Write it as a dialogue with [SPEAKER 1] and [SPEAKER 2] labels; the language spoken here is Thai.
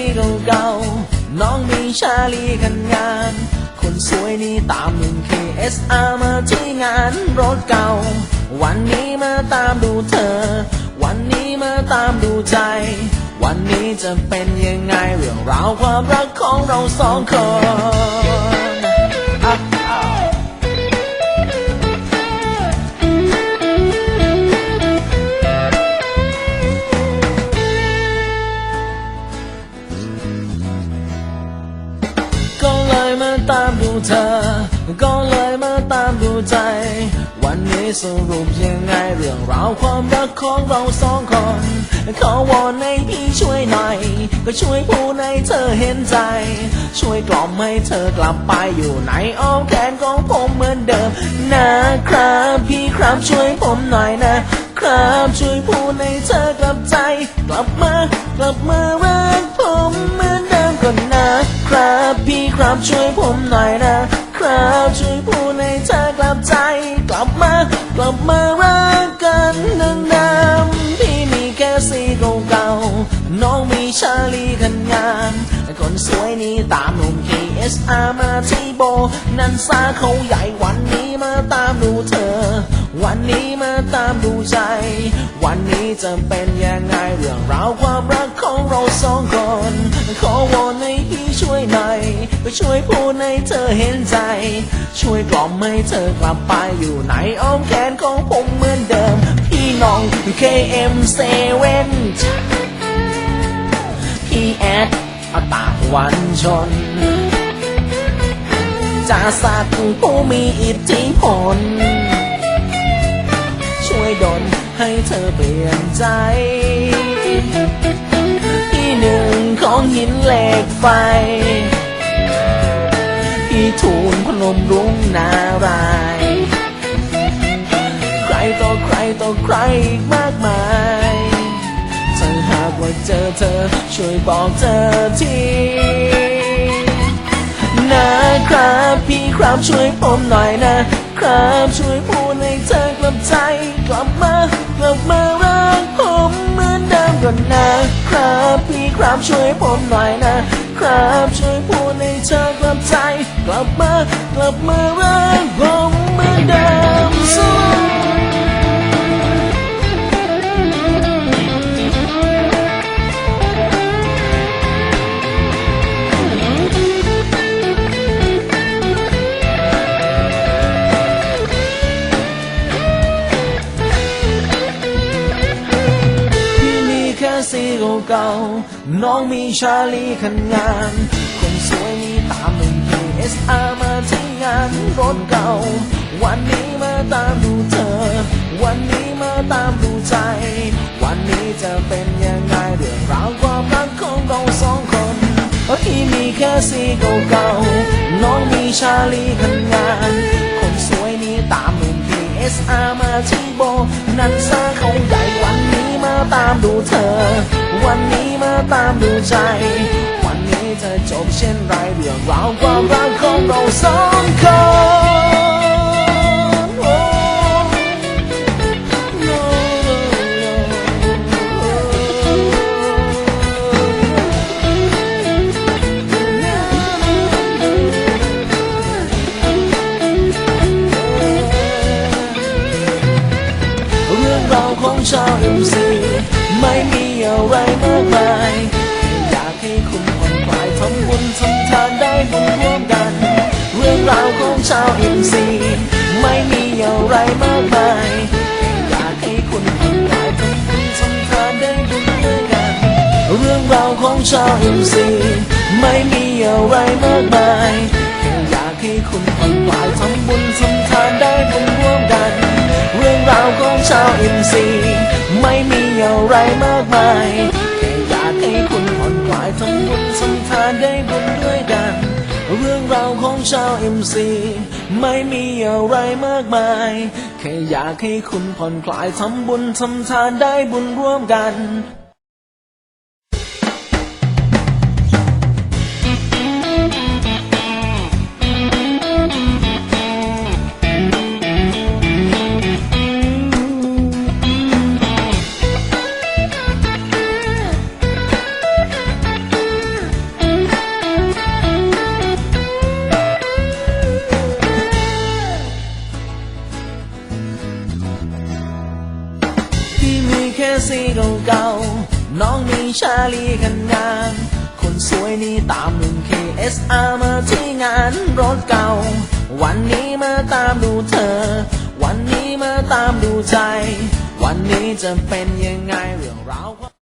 [SPEAKER 1] ีเก่าๆ น้องมีชาลีกันงาน คนสวยนี่ตามหนึ่ง KSR มาที่งานรถเก่า วันนี้มาตามดูเธอ วันนี้มาตามดูใจ วันนี้จะเป็นยังไงเรื่องราวความรักของเราสองคน เธอ ก็เลยมาตามดูใจ วันนี้สรุปยังไงเรื่องราวความรักของเราสองคน ขอวอนให้พี่ช่วยหน่อย ก็ช่วยพูดให้เธอเห็นใจ ช่วยกล่อมให้เธอกลับไปอยู่ในอ้อมแขนของผมเหมือนเดิม นะครับพี่ครับช่วยผมหน่อยนะครับช่วยพูดให้เธอกลับใจ กลับมากลับมารักผมเหมือนเดิมก่อนนะครับพี่ครับช่วยผมหน่อย สวยนี่ตามหนุ่ม KSR มาที่โบ นันซาเขาใหญ่วันนี้มาตามดูเธอ วันนี้มาตามดูใจ วันนี้จะเป็นยังไงเรื่องราวความรักของเราสองคน ขอวอนให้พี่ช่วยหน่อยไปช่วยพูดให้เธอเห็นใจ ช่วยกล่อมให้เธอกลับไปอยู่ในอ้อมแขนของผมเหมือนเดิม พี่น้อง KM7 พี่แอด อาตากวันชน จะสักผู้มีอิทธิพล ช่วยดลให้เธอเปลี่ยนใจ ที่หนึ่งของหินเหล็กไฟ ที่ทูลพนมรุ้งนาราย ใครต่อใครต่อใครอีกมากมาย ว่าเจอเธอ ช่วยบอกเธอทีนะครับ พี่ครับช่วยผมหน่อยนะ ครับช่วยพูดให้เธอกลับใจ กลับมากลับมารักผมเหมือนเดิมก่อนนะครับ พี่ครับช่วยผมหน่อยนะ ครับช่วยพูดให้เธอกลับใจ กลับมากลับมารักผมเหมือนเดิมสู้ เก่าๆ น้องมีชาลีคันงาน คนสวยนี่ตามหนึ่ง KSR มาที่งานรถเก่า วันนี้มาตามดูเธอ วันนี้มาตามดูใจ วันนี้จะเป็นยังไงเรื่องราวความรักของเราสองคนพี่มีแค่สีเก่าๆ น้องมีชาลีคันงาน คนสวยนี่ตามหนุ่ม KSR มาที่โบ นันซาเขาใหญ่วันนี้มาตามดูเธอ วันนี้มาตามดูใจ วันนี้จะจบเช่นไรเรื่องราวความรักของเราสองคน อะไรมากมายอยากให้คุณผ่อนคลายทำบุญทำทานได้บุญร่วมกัน เรื่องราวของชาวอ็มซีไม่มีอะไรมากมายอยากให้คุณผ่อนคลายทำบุญทำทานได้บุญด้วยกันเรื่องราวของชาวอ็มซีไม่มีอะไรมากมายอยากให้คุณผ่อนคลายทำบุญทำทานได้บุญร่วมกัน เรื่องราวของชาวอินซี อะไรมากมายแค่อยากให้คุณผ่อนคลายทำบุญทำทานได้บุญด้วยกัน เรื่องราวของชาวเอ็มซีไม่มีอะไรมากมายแค่อยากให้คุณผ่อนคลายทำบุญทำทานได้บุญร่วมกัน
[SPEAKER 2] สี
[SPEAKER 1] เก่าๆน้องมีชาลีกันงานคนสวยนี่ตามหนุ่ม KSR มาที่งานรถเก่า วันนี้มาตามดูเธอ วันนี้มาตามดูใจ วันนี้จะเป็นยังไงเรื่องราว